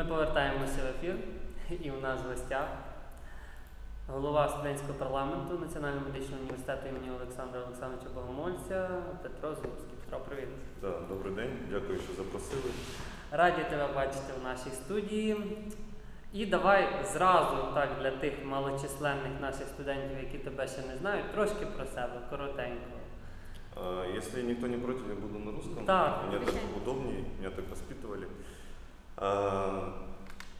Ми повертаємося в ефір, і у нас в гостях голова студентського парламенту Національного медичного університету імені Олександра Олександровича Богомольця Петро Зубський. Петро, привіт. Да, добрий день, дякую, що запросили. Раді тебе бачити в нашій студії. І давай зразу так для тих малочисленних наших студентів, які тебе ще не знають, трошки про себе, коротенько. А, Если никто не против, я буду на русском. Да. Мне так удобнее, меня так воспитывали. А,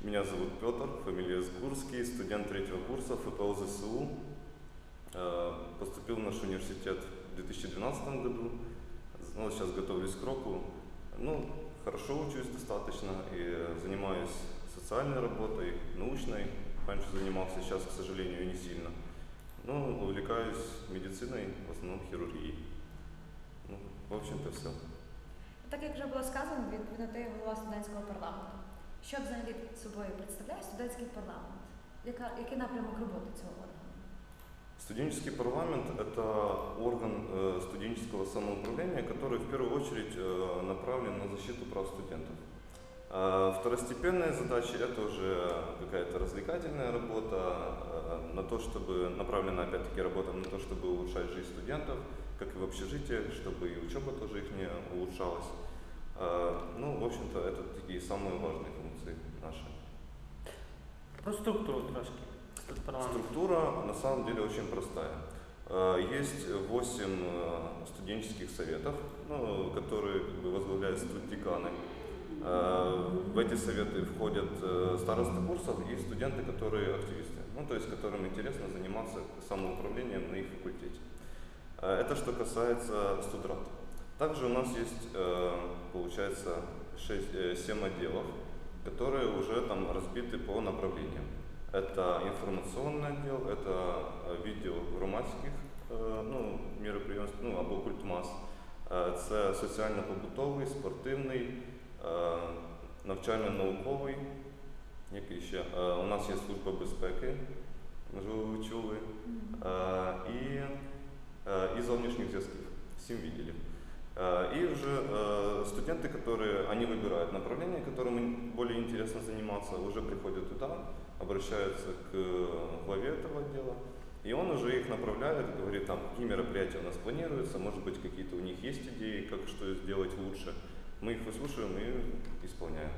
Меня зовут Петр, фамилия Сгурский, студент третьего курса ФПО ЗСУ. А, Поступил в наш университет в 2012 году. Ну, сейчас готовлюсь к року. Ну, хорошо учусь достаточно и занимаюсь социальной работой, научной. Раньше занимался, сейчас, к сожалению, не сильно. Но увлекаюсь медициной, в основном хирургией. Ну, в общем-то, все. Так як вже було сказано, відповідно ти є голова студентського парламенту. Що взагалі собою представляє студентський парламент? Яка, який напрямок роботи цього органу? Студенческий парламент – это орган э, студенческого самоуправления, который в первую очередь э, направлен на защиту прав студентов. А второстепенные задачи – это уже какая-то развлекательная работа, э, на то, чтобы направлена опять-таки работа на то, чтобы улучшать жизнь студентов, как и в общежитиях, чтобы и учеба тоже их не улучшалась. А, Ну, в общем-то, это такие самые важные функции наши. Про структуру трошки. Структура на самом деле очень простая. Э, Есть 8 студенческих советов, ну, которые как бы, возглавляют студдеканы. В эти советы входят э, старосты курсов и студенты, которые активисты, ну, то есть которым интересно заниматься самоуправлением на их факультете. Э, Это что касается студрат. Также у нас есть, э, получается, 7 отделов, которые уже там разбиты по направлениям. Это информационный отдел, это э, відділ громадських е, ну, міроприємств, ну або культмас. Е, Це соціально-побутовий, спортивний, е, навчально-науковий. Який ще? Е, У нас є служба безпеки, можливо, ви чули. Е, І, е, і зовнішніх зв'язків. Сім відділів. Э, И уже э, студенты, которые, они выбирают направление, которым им более интересно заниматься, уже приходят туда, обращаются к главе этого отдела, и он уже их направляет, говорит, там, какие мероприятия у нас планируются, может быть, какие-то у них есть идеи, как что сделать лучше. Мы их выслушиваем и исполняем.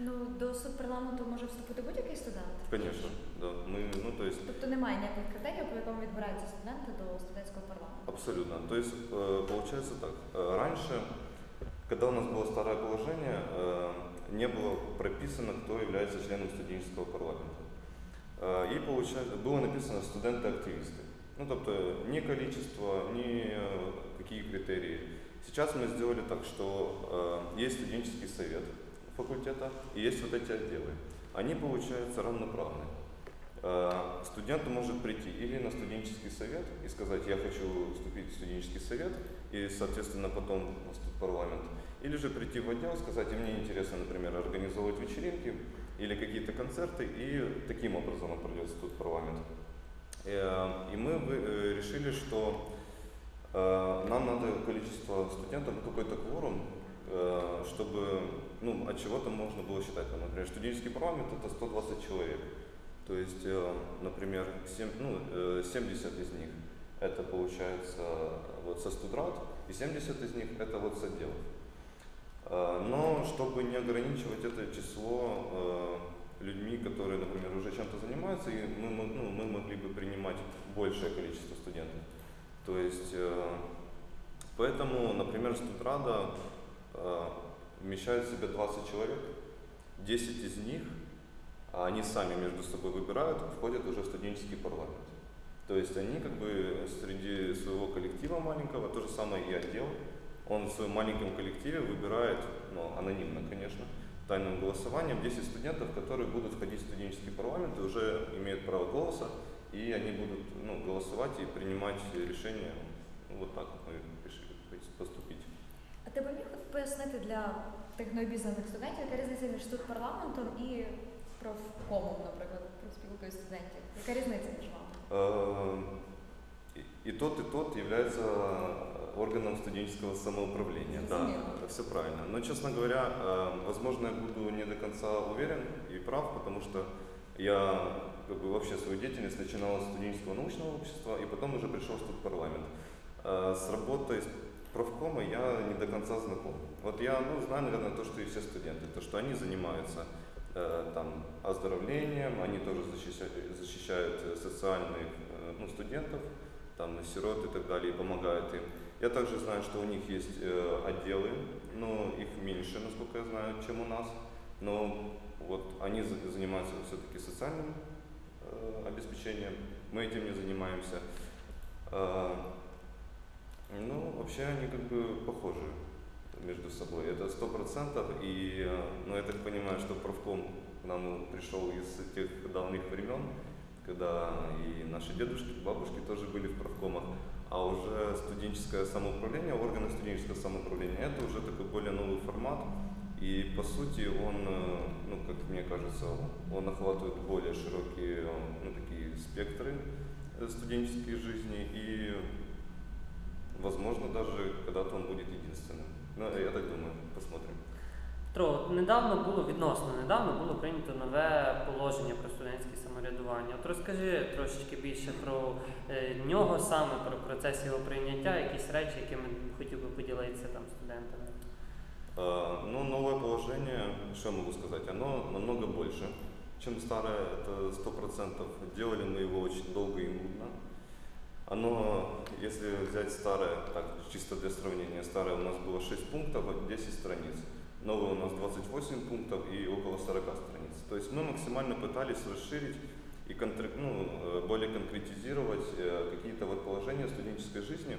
Ну, до судпарламенту може вступити будь-який студент? Конечно, да. Мы, ну, то есть, Тобто немає ніяких критеріїв, по якому відбираються студенти до студентського парламенту. Абсолютно. То есть э, получается так. Э, Раньше, когда у нас было старое положение, э, не было прописано, кто является членом студенческого парламента. Э, И получается, было написано студенты-активисты. Ну, тобто ни количество, ни э, какие критерии. Сейчас мы сделали так, что э, есть студенческий совет факультета и есть вот эти отделы. Они, получается, равноправны. Э, Студент может прийти или на студенческий совет и сказать, я хочу вступить в студенческий совет, и, соответственно, потом в парламент. Или же прийти в отдел, сказать, и мне интересно, например, организовывать вечеринки или какие-то концерты, и таким образом он пройдет в парламент. Э, И мы э, решили, что нам надо количество студентов, какой-то кворум, чтобы ну, от чего-то можно было считать. Например, студенческий парламент это 120 человек. То есть, э, например, сем- ну, э, 70 из них это получается вот со студрат, и 70 из них это вот с отделов. Э, Но чтобы не ограничивать это число э, людьми, которые, например, уже чем-то занимаются, и мы, ну, мы могли бы принимать большее количество студентов. То есть, э, поэтому, например, студрада э, вмещает в себя 20 человек, 10 из них, а они сами между собой выбирают, входят уже в студенческий парламент. То есть они как бы среди своего коллектива маленького, то же самое и отдел, он в своем маленьком коллективе выбирает, ну, анонимно, конечно, тайным голосованием 10 студентов, которые будут входить в студенческий парламент и уже имеют право голоса, и они будут ну, голосовать и принимать решения. Ну, вот так мы решили поступить. А ти би міг от пояснити для тих необізнаних студентів, яка різниця між судпарламентом і профкомом, наприклад, профспілкою студентів? Яка різниця між вами? Э, И и тот, и тот является органом студенческого самоуправления. Да, Разумела. все правильно. Но, честно говоря, э, возможно, я буду не до конца уверен и прав, потому что я как бы, вообще свою деятельность начинал с студенческого научного общества и потом уже пришел в парламент. Э, С работой с профкома я не до конца знаком. Вот я ну, знаю, наверное, то, что и все студенты, то, что они занимаются э, там, оздоровлением, они тоже защищают, защищают э, социальных э, ну, студентов, там, сирот и так далее, и помогают им. Я также знаю, что у них есть э, отделы, но их меньше, насколько я знаю, чем у нас. Но вот они за- занимаются все-таки социальным э, обеспечением, мы этим не занимаемся. Э, ну, вообще они как бы похожи между собой. Это сто процентов. И, э, ну, я так понимаю, что профком к нам пришел из тех давних времен, когда и наши дедушки, бабушки тоже были в профкомах. А уже студенческое самоуправление, органы студенческого самоуправления, это уже такой более новый формат. И по сути он, э, ну, как мне кажется, он охватывает более широкие, э, ну, такие спектры студенческой жизни. И возможно даже когда-то он будет единственным. Ну, я так думаю, посмотрим. Петро, от недавно було відносно недавно було прийнято нове положення про студентське самоврядування. От розкажи трошечки більше про е, нього саме, про процес його прийняття, якісь речі, якими хотів би поділитися там з студентами. А, Ну, новое положение, что я могу сказать, оно намного больше, чем старое, это сто процентов. Делали мы его очень долго и нудно. Оно, если взять старое, так, чисто для сравнения, старое у нас было 6 пунктов, а 10 страниц. Новое у нас 28 пунктов и около 40 страниц. То есть мы максимально пытались расширить и ну, э, более конкретизировать э, какие-то вот положения студенческой жизни,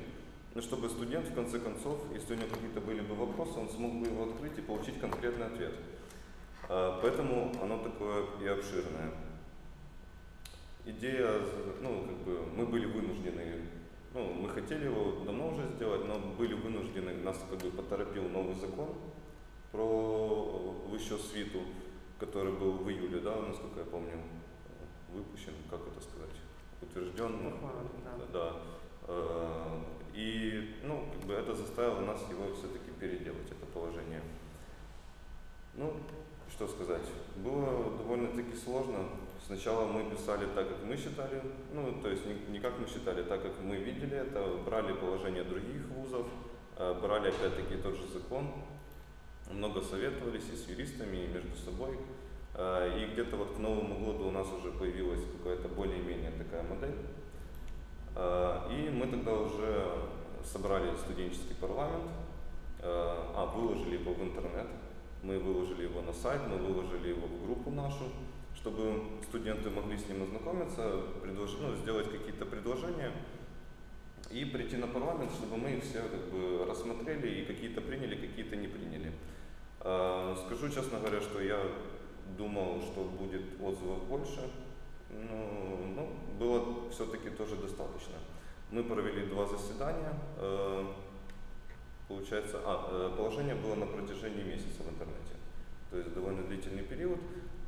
ну, чтобы студент, в конце концов, если у него какие-то были бы вопросы, он смог бы его открыть и получить конкретный ответ. А, Поэтому оно такое и обширное. Идея, ну, как бы, мы были вынуждены, ну, мы хотели его давно уже сделать, но были вынуждены, нас как бы поторопил новый закон про высшую свиту, который был в июле, да, насколько я помню, выпущен, как это сказать, утвержден, ну, да. да. Э, И, ну, как бы это заставило нас его все-таки переделать, это положение. Ну, что сказать, было довольно-таки сложно. Сначала мы писали так, как мы считали, ну, то есть не, не как мы считали, так, как мы видели это, брали положение других вузов, э, брали опять-таки тот же закон, много советовались и с юристами, и между собой. Э, И где-то вот к Новому году у нас уже появилась какая-то более-менее такая модель. Э, И мы тогда уже собрали студенческий парламент, а, выложили его в интернет, мы выложили его на сайт, мы выложили его в группу нашу, чтобы студенты могли с ним ознакомиться, предлож- ну, сделать какие-то предложения и прийти на парламент, чтобы мы их все как бы рассмотрели и какие-то приняли, какие-то не приняли. Э, Скажу честно говоря, что я думал, что будет отзывов больше, но ну, было все-таки тоже достаточно. Мы провели два заседания. э, Получается, а, э, положение было на протяжении месяца в интернете. То есть довольно длительный период.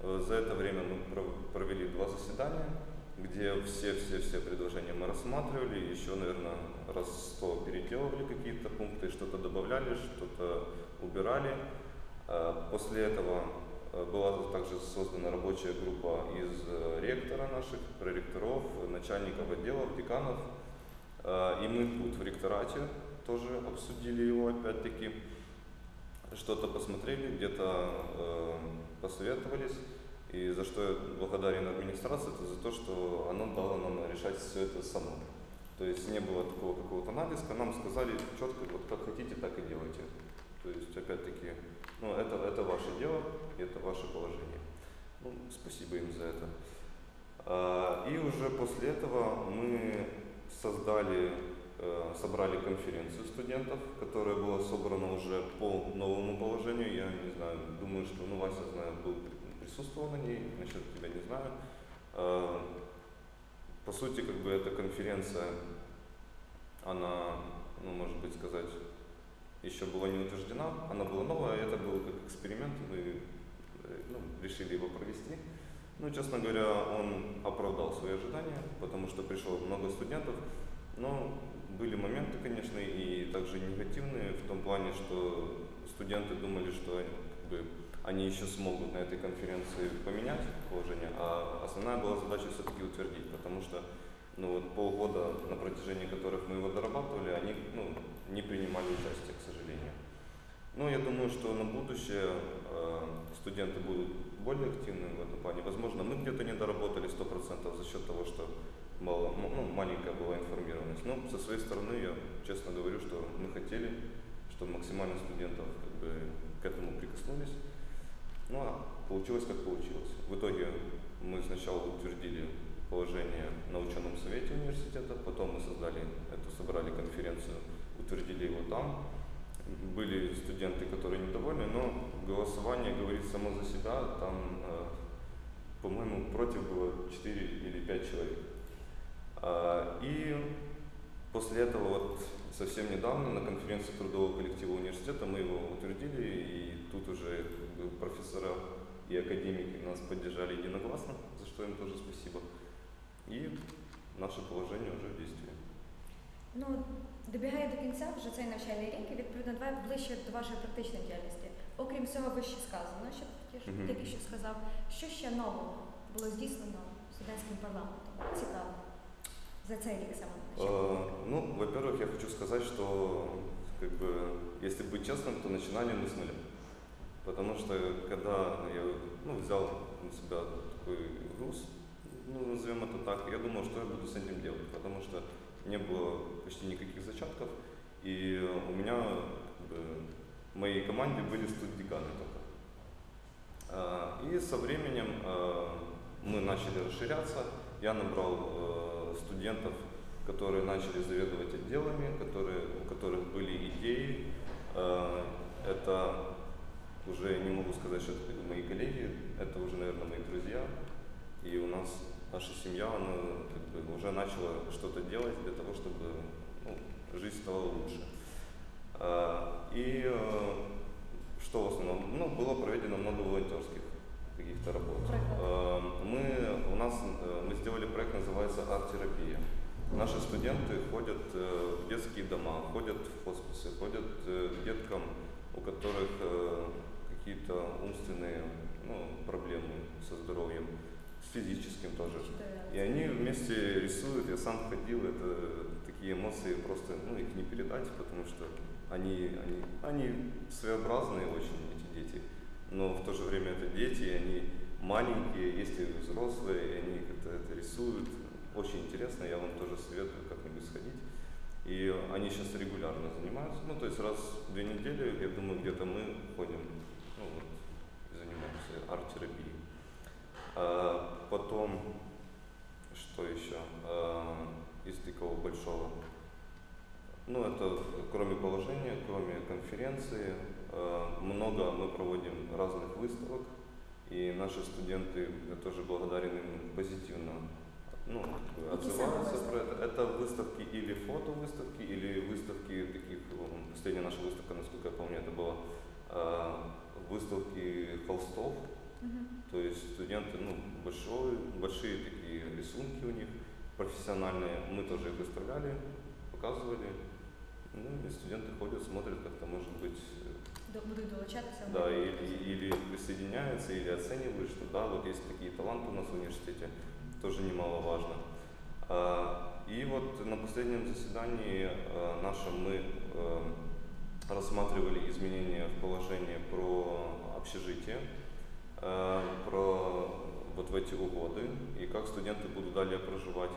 Э, За это время мы пров- провели два заседания, где все-все-все предложения мы рассматривали, еще, наверное, раз сто переделывали какие-то пункты, что-то добавляли, что-то убирали. Э, После этого э, была также создана рабочая группа из ректора наших, проректоров, начальников отделов, деканов. И мы тут в ректорате тоже обсудили его опять-таки, что-то посмотрели, где-то посоветовались. И за что я благодарен администрации, это за то, что оно дало нам решать все это само. То есть не было такого какого-то натиска, нам сказали четко, вот как хотите, так и делайте. То есть, опять-таки, ну, это, это ваше дело, это ваше положение. Ну, спасибо им за это. А, И уже после этого мы создали, э, собрали конференцию студентов, которая была собрана уже по новому положению. Я не знаю, думаю, что, ну, Вася, знаю, был, присутствовал на ней, насчет тебя не знаю. А, По сути, как бы эта конференция, она, ну, может быть, сказать, еще была не утверждена, она была новая, это был как эксперимент, мы э, ну, решили его провести. Ну, честно говоря, он оправдал свои ожидания, потому что пришло много студентов, но были моменты, конечно, и также негативные в том плане, что студенты думали, что как бы, они еще смогут на этой конференции поменять положение, а основная была задача все-таки утвердить, потому что ну, вот полгода, на протяжении которых мы его дорабатывали, они ну, не принимали участие, к сожалению. Но я думаю, что на будущее э, студенты будут более активны в этом плане. Возможно, мы где-то не доработали 100% за счет того, что мало, ну, маленькая была информированность. Но со своей стороны я честно говорю, что мы хотели, чтобы максимально студентов как бы, к этому прикоснулись. Ну а получилось как получилось. В итоге мы сначала утвердили положение на ученом совете университета, потом мы создали эту, собрали конференцию, утвердили его там. Были студенты, которые недовольны, но голосование говорит само за себя. Там, э, по-моему, против было 4 или 5 человек. А, и после этого вот совсем недавно на конференции трудового коллектива университета мы его утвердили, и тут уже профессора и академики нас поддержали единогласно, за что им тоже спасибо. І наше положення вже в дійстві. Ну, добігає до кінця вже цей навчальний рік, і відповідно давай ближче до вашої практичної діяльності. Окрім всього вище сказано, що ти тільки, Мгм. тільки що сказав, що ще нового було здійснено студентським парламентом? Цікаво. За цей рік саме. Э, ну, во-первых, я хочу сказать, что, как бы, если быть честным, то начинали мы с нуля. Потому что, когда я ну, взял на себя такой груз, ну, назовем это так, я думал, что я буду с этим делать, потому что не было почти никаких зачатков, и у меня как бы, в моей команде были студдеканы только. А, И со временем а, мы начали расширяться, я набрал э, студентов, которые начали заведовать отделами, которые, у которых были идеи. Это уже не могу сказать, что это мои коллеги, это уже, наверное, мои друзья. И у нас наша семья, она как бы, уже начала что-то делать для того, чтобы ну, жизнь стала лучше. А, И э, что в основном? Ну, было проведено много волонтерских каких-то работ. Э, Мы, у нас, э, мы сделали проект, называется «Арт-терапия». Наши студенты ходят э, в детские дома, ходят в хосписы, ходят к деткам, у которых какие-то умственные ну, проблемы со здоровьем, с физическим тоже. И они вместе рисуют, я сам ходил, это такие эмоции просто, ну, их не передать, потому что они, они, они своеобразные очень, эти дети, но в то же время это дети, они маленькие, есть и взрослые, и они как-то это рисуют. Очень интересно, я вам тоже советую как-нибудь сходить. И они сейчас регулярно занимаются, ну, то есть раз в две недели, я думаю, где-то мы ходим, занимаемся арт-терапией. А, потом, что еще а, из такого большого? Ну, это кроме положения, кроме конференции, а, много мы проводим разных выставок, и наши студенты, тоже благодарен им позитивно ну, отзываются про выставки? это. Это выставки или фотовыставки, или выставки таких, последняя наша выставка, насколько я помню, это была выставки холстов, Мгм. то есть студенты, ну, большой, большие такие рисунки у них, профессиональные. Мы тоже их выставляли, показывали. Ну, и студенты ходят, смотрят, как-то, может быть, э, До- Будуть долучатися. да, или, или присоединяются, или оценивают, что да, вот есть такие таланты у нас в университете, тоже немаловажно. А, И вот на последнем заседании а, нашем мы э, рассматривали изменения в положение про общежитие, э, про вот в эти угоды и как студенты будут далее проживать.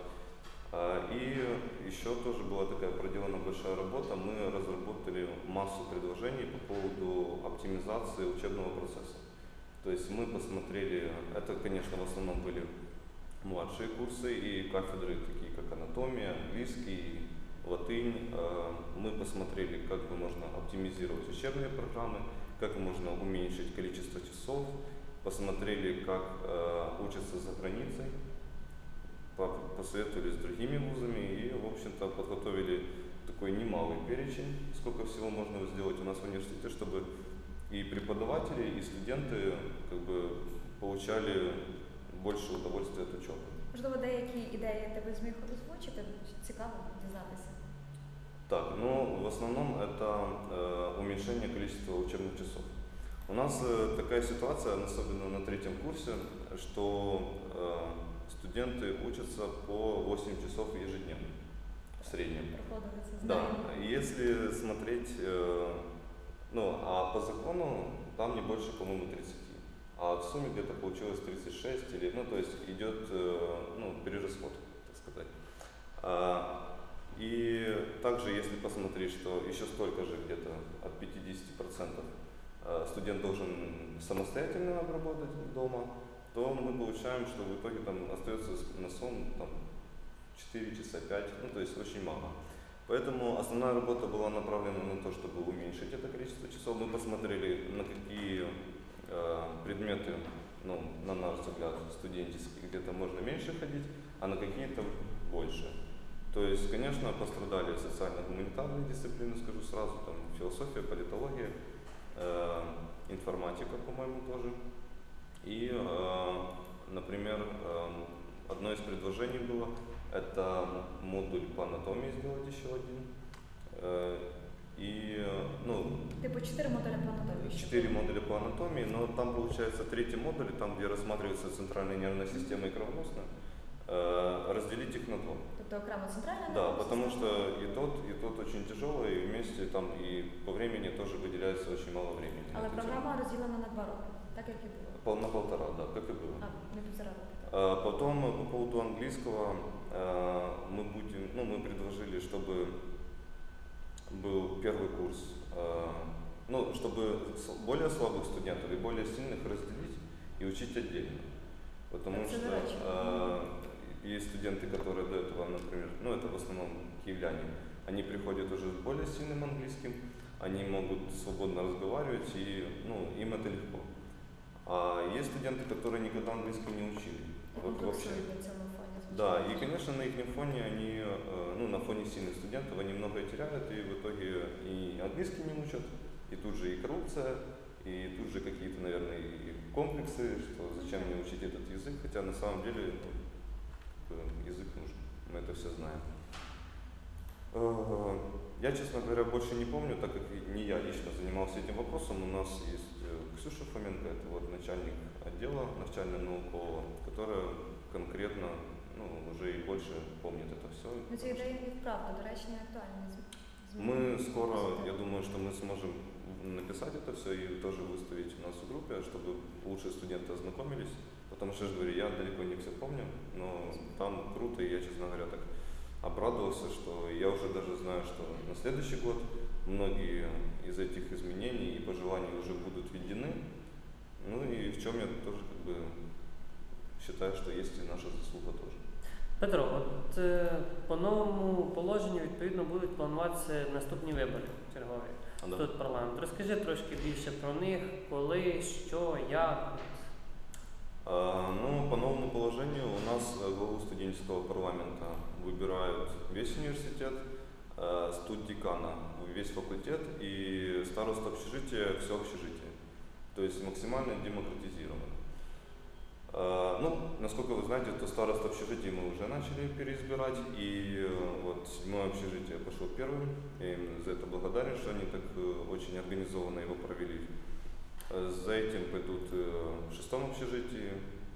А, И еще тоже была такая проделана большая работа. Мы разработали массу предложений по поводу оптимизации учебного процесса. То есть мы посмотрели, это, конечно, в основном были младшие курсы и кафедры, такие как анатомия, английский, латынь. Э, Мы посмотрели, как бы можно оптимизировать учебные программы, как можно уменьшить количество часов, посмотрели, как э, учатся за границей, по- посоветовали с другими вузами и, в общем-то, подготовили такой немалый перечень, сколько всего можно сделать у нас в университете, чтобы и преподаватели, и студенты как бы получали больше удовольствия от учебы. Можливо, деякі ідеї тебе зміг озвучити. Цікаво дізнатися. Так, ну в основном это э, уменьшение количества учебных часов. У нас э, такая ситуация, особенно на третьем курсе, что э, студенты учатся по 8 часов ежедневно в среднем. Да, если смотреть, э, ну, а по закону там не больше, по-моему, 30. А в сумме где-то получилось 36 или, ну, то есть идет, э, ну, перерасход, так сказать. И также, если посмотреть, что еще столько же, где-то от 50% э, студент должен самостоятельно обработать дома, то мы получаем, что в итоге там остается на сон там, 4 часа 5, ну то есть очень мало. Поэтому основная работа была направлена на то, чтобы уменьшить это количество часов. Мы посмотрели, на какие э, предметы, ну, на наш взгляд, студенческие, где-то можно меньше ходить, а на какие-то больше. То есть, конечно, пострадали социально-гуманитарные дисциплины, скажу сразу, там философия, политология, э, информатика, по-моему, тоже. И, э, например, э, одно из предложений было это модуль по анатомии сделать еще один. Э, И, э, ну, Типу чотири модулі по анатомії. четыре модуля по анатомии, но там получается третий модуль, там, где рассматривается центральная нервная система и кровеносная, э, разделить их на два. Тобто окремо центральна Да, нервова потому система. что и тот, и тот очень тяжелый, и вместе там и по времени тоже выделяется очень мало времени. на Але эту тему. програма розділена на два роки, так як і було. Пол- На полтора, да, как и было. А, не півтора роки. так. А, Потом э, по поводу английского э, мы будем, ну мы предложили, чтобы был первый курс, э, ну чтобы с- более слабых студентов и более сильных разделить и учить отдельно, потому Это что задача. э, есть студенты, которые до этого, например, ну это в основном киевляне, они приходят уже с более сильным английским, они могут свободно разговаривать и ну им это легко. А есть студенты, которые никогда английским не учили. Вот вообще. Да, и, конечно, на их фоне они, э, ну, на фоне сильных студентов, они многое теряют, и в итоге и английский не учат, и тут же и коррупция, и тут же какие-то, наверное, и комплексы, что зачем мне учить этот язык, хотя на самом деле ну, язык нужен, мы это все знаем. Э, Я, честно говоря, больше не помню, так как и не я лично занимался этим вопросом. У нас есть э, Ксюша Фоменко, это вот начальник отдела навчального наукового, которая конкретно ну, уже и больше помнит это все. Ну, ці ідеї і вправду, доречні і актуальні. З- зміни. Мы скоро, я думаю, что мы сможем написать это все и тоже выставить у нас в группе, чтобы лучшие студенты ознакомились. Потому что, я же говорю, я далеко не все помню, но там круто, и я, честно говоря, так обрадовался, что я уже даже знаю, что на следующий год многие из этих изменений и пожеланий уже будут введены. Ну и в чем я тоже как бы считаю, что есть и наша заслуга тоже. Петро, от е, по новому положенню відповідно будуть плануватися наступні вибори чергові. А, да. Тут парламент. Розкажи трошки більше про них, коли, що, як. А, Ну, по новому положению у нас э, главу студенческого парламента выбирают весь университет, э, студдекана весь факультет и староста общежития все общежитие. То есть максимально демократизировано. А, Ну, насколько вы знаете, то старост общежития мы уже начали переизбирать, и э, вот седьмое общежитие пошло первым. Я им за это благодарен, что они так э, очень организованно его провели. За этим пойдут э, в шестом общежитии,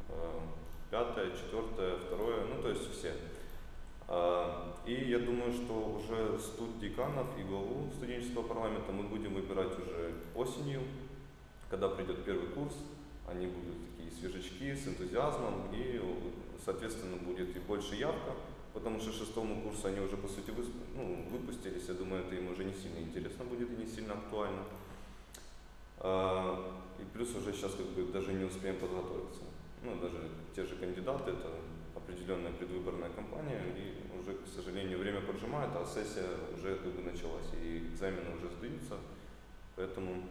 э, пятое, четвертое, второе, ну то есть все. А, И я думаю, что уже студ деканов и главу студенческого парламента мы будем выбирать уже осенью, когда придет первый курс. Они будут такие свежачки с энтузиазмом и, соответственно, будет и больше явка, потому что шестому курсу они уже, по сути, выс- ну, выпустились. Я думаю, это им уже не сильно интересно будет и не сильно актуально. А, И плюс уже сейчас как бы даже не успеем подготовиться. Ну, даже те же кандидаты, это определенная предвыборная кампания, и уже, к сожалению, время поджимает, а сессия уже как бы началась, и экзамены уже сдаются. Поэтому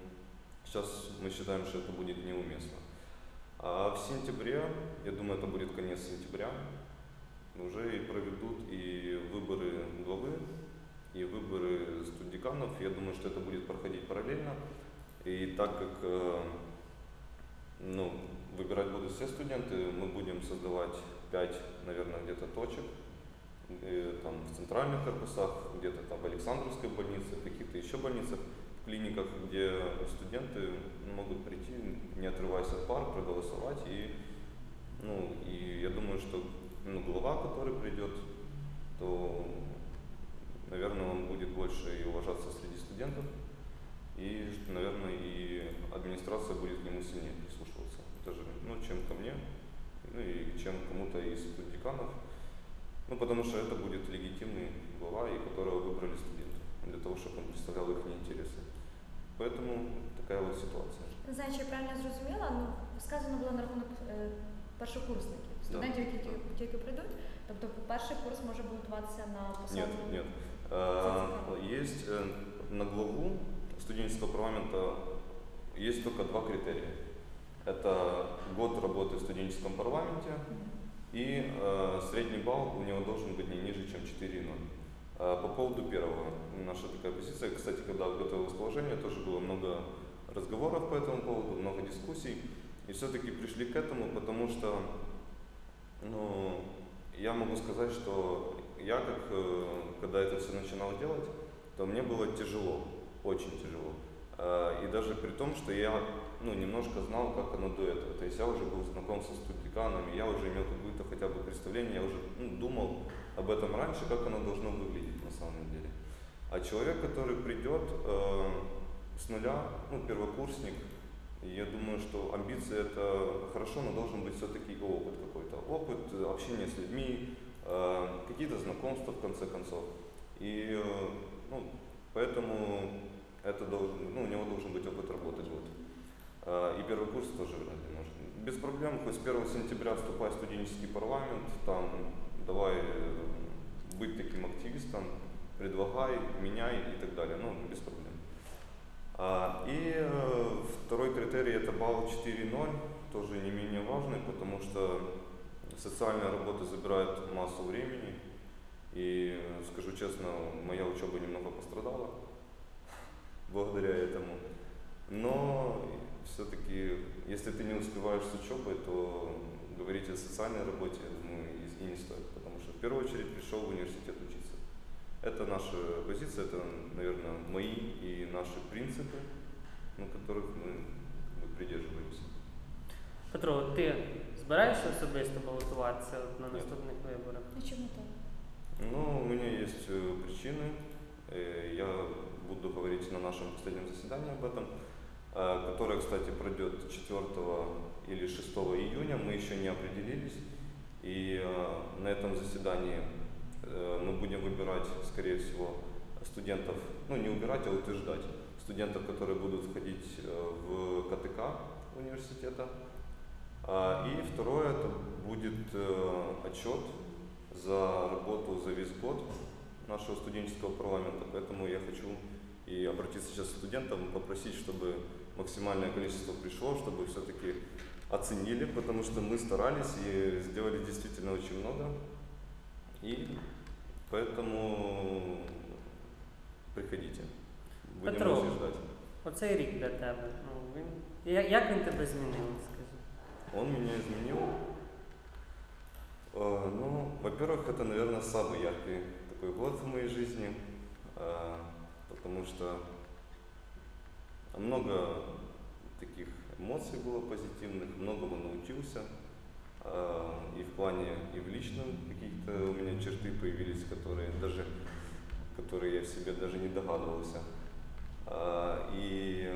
сейчас мы считаем, что это будет неуместно. А в сентябре, я думаю, это будет конец сентября, уже и проведут и выборы главы, и выборы студдеканов. Я думаю, что это будет проходить параллельно. И так как э, ну, выбирать будут все студенты, мы будем создавать 5, наверное, где-то точек э, там в центральных корпусах, где-то там в Александровской больнице, в каких-то еще больницах, в клиниках, где студенты могут прийти, не отрываясь от пар, проголосовать. И, ну, и я думаю, что ну, глава, который придет, то, наверное, он будет больше и уважаться среди студентов, и, наверное, и администрация будет к нему сильнее прислушиваться. Это же, ну, чем ко мне, ну и чем кому-то из деканов. Ну, потому что это будет легитимный глава, и которого выбрали студенты, для того, чтобы он представлял их интересы. Поэтому такая вот ситуація. Не знаю, чи я правильно зрозуміла, ну сказано було на рахунок е, першокурсників, студентів, які тільки, тільки прийдуть. Тобто перший курс може балотуватися на посаду. Нет, нет. Э, Есть э, на главу студенческого парламента есть только два критерия. Это год работы в студенческом парламенте и э, средний балл у него должен быть не ниже, чем 4,0. Э, по поводу первого, наша такая позиция, кстати, когда готовилось положение, тоже было много разговоров по этому поводу, много дискуссий, и все-таки пришли к этому, потому что, ну, я могу сказать, что я, как, э, когда это все начинал делать, то мне было тяжело, очень тяжело. Э, И даже при том, что я ну, немножко знал, как оно до этого. То есть я уже был знаком со студиканами, я уже имел какое-то хотя бы представление, я уже ну, думал об этом раньше, как оно должно выглядеть на самом деле. А человек, который придет э, с нуля, ну, первокурсник, я думаю, что амбиции это хорошо, но должен быть все-таки опыт какой-то. Опыт э, общения с людьми, э, какие-то знакомства в конце концов. И э, ну, поэтому это должен, ну, у него должен быть опыт работы. Вот. Э, И первый курс тоже вряд может. Без проблем, хоть с 1 сентября вступай в студенческий парламент, там давай э, быть таким активистом, предлагай, меняй и так далее. Ну, без проблем. А, И э, второй критерий это балл 4.0, тоже не менее важный, потому что социальная работа забирает массу времени. И э, скажу честно, моя учеба немного пострадала благодаря этому. Но все-таки, если ты не успеваешь с учебой, то говорить о социальной работе, я думаю, и, и не стоит. Потому что в первую очередь пришел в университет учиться. Это наша позиция, это, наверное, мои и наши принципы, ну, которых мы как бы, придерживаемся. Петро, ти збираєшся особисто балотуватися от на наступних виборах? А чому так? Ну, у меня есть э, причины. Э, Я буду говорить на нашем последнем заседании об этом, э, которое, кстати, пройдет 4 или 6 июня. Мы еще не определились. И э, на этом заседании э, мы будем выбирать, скорее всего, студентов, ну не убирать, а утверждать студентов, которые будут входить в КТК университета. И второе, это будет отчет за работу за весь год нашего студенческого парламента. Поэтому я хочу и обратиться сейчас к студентам, попросить, чтобы максимальное количество пришло, чтобы все-таки оценили, потому что мы старались и сделали действительно очень много. И поэтому приходите. Будем Петро. очень ждать. Оцей рік для тебе. Ну, він... я- Як він тебе змінив, скажи? Он меня изменил. Э, Ну, во-первых, это, наверное, самый яркий такой год в моей жизни, э, потому что много таких эмоций было позитивных, многому научился. э, И в плане, и в личном каких-то у меня черты появились, которые даже, которые я в себе даже не догадывался. Э, И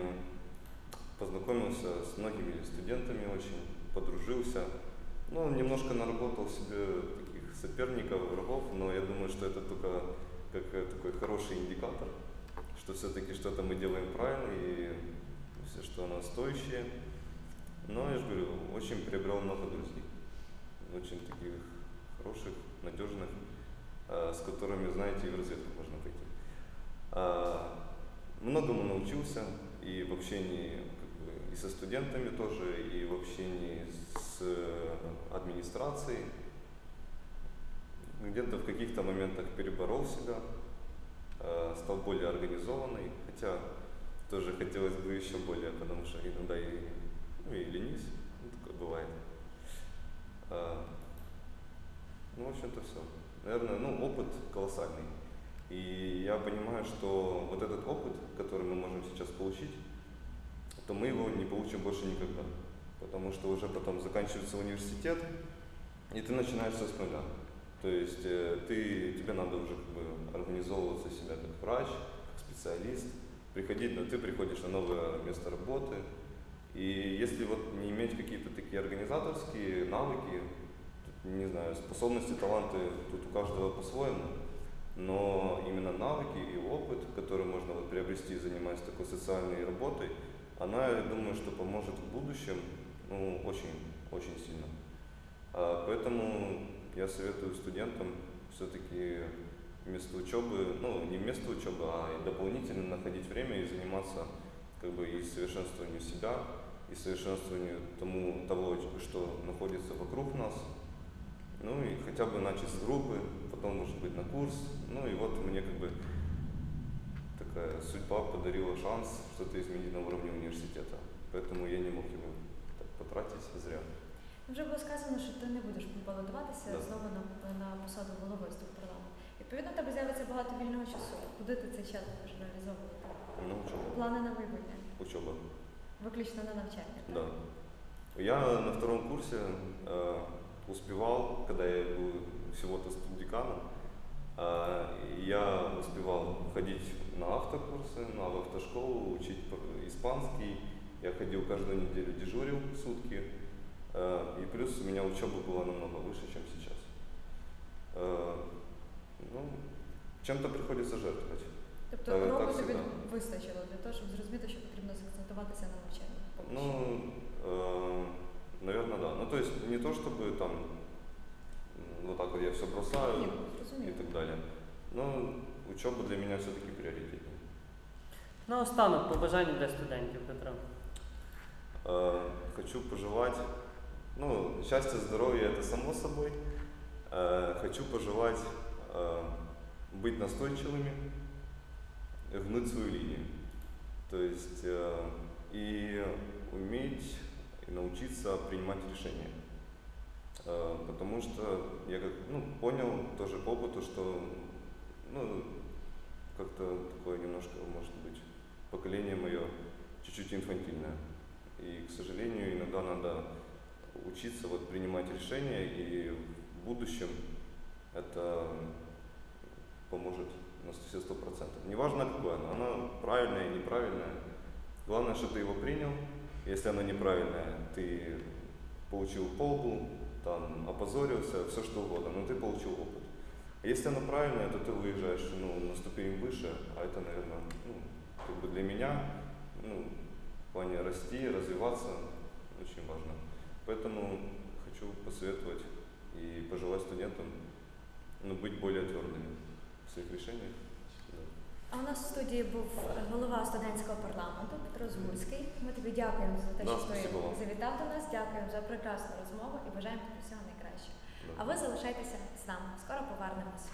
познакомился с многими студентами очень, подружился. Ну, немножко наработал себе таких соперников, врагов, но я думаю, что это только как э, такой хороший индикатор, что все-таки что-то мы делаем правильно и все, что оно стоящее. Но я же говорю, очень приобрел много друзей, очень таких хороших, надежных, э, с которыми, знаете, и в разведку можно пойти. А, Многому научился и в общении как бы, и со студентами тоже, и в общении с администрацией. Где-то в каких-то моментах переборол себя, стал более организованный, хотя тоже хотелось бы еще более, потому что иногда и, ну, и ленись, ну, такое бывает. А, Ну, в общем-то, все. наверное, ну, опыт колоссальный. И я понимаю, что вот этот опыт, который мы можем сейчас получить, то мы его не получим больше никогда. Потому что уже потом заканчивается университет, и ты начинаешь все с нуля. То есть э, ты, тебе надо уже как бы организовываться себя как врач, как специалист, приходить, но ты приходишь на новое место работы. И если вот не иметь какие-то такие организаторские навыки, не знаю, способности, таланты тут у каждого по-своему, но именно навыки и опыт, который можно вот приобрести, занимаясь такой социальной работой, она, я думаю, что поможет в будущем, ну, очень, очень сильно. А, Поэтому я советую студентам все-таки вместо учебы, ну, не вместо учебы, а дополнительно находить время и заниматься как бы и совершенствованию себя, и совершенствованию тому, того, что находится вокруг нас. Ну и хотя бы начать с группы, потом, может быть, на курс. Ну и вот мне как бы такая судьба подарила шанс что-то изменить на уровне университета. Поэтому я не мог его так потратить зря. Вже було сказано, що ти не будеш балотуватися Да. знову на, на посаду голови з парламенту. Відповідно, в тебе з'явиться багато вільного часу. Куди ти цей час будеш реалізовувати? Ну, учеба. Плани на майбутнє, Учеба. виключно на навчання. так? Да. Я на втором курсе э, успевал, когда я был всего-то студиканом, э, я успевал ходить на автокурсы, на автошколу, учить п- испанский. Я ходил каждую неделю, дежурил сутки. Э, и плюс у меня учеба была намного выше, чем сейчас. Э, ну, чем-то приходится жертвовать. Тобто Так, року так тобі всегда. вистачило для того, щоб зрозуміти, що потрібно закцентуватися на навчанні. поки що. Ну, э, наверное, да. Ну, то есть не то, чтобы там м, вот так вот я все бросаю Ні, и зрозуміло. так далее. Но учеба для меня все-таки приоритетнее. Наостанок побажання для студентів, Петро. Э, хочу пожелать, ну, счастья, здоровья это само собой. Э, хочу пожелать э, быть настойчивыми, гнуть свою линию. То есть э, и уметь и научиться принимать решения. Потому что я как, ну, понял тоже по опыту, что ну, как-то такое немножко, может быть, поколение мое чуть-чуть инфантильное. И, к сожалению, иногда надо учиться вот принимать решения, и в будущем это поможет на все сто процентов. Неважно какое оно, оно правильное, неправильное. Главное, что ты его принял. Если оно неправильное, ты получил полбу, там, опозорился, все что угодно, но ты получил опыт. А если оно правильное, то ты выезжаешь ну, на ступень выше, а это, наверное, ну, как бы для меня, ну, в плане расти, развиваться очень важно. Поэтому хочу посоветовать и пожелать студентам ну, быть более твердыми в своих решениях. Да. А у нас в студії був голова студентського парламенту Петро Згурський. Ми тобі дякуємо за те, Да, що ти спасибо вам. завітав до нас. Дякуємо за прекрасну розмову і бажаємо тобі всього найкращого. Да. А ви залишайтеся з нами. Скоро повернемося.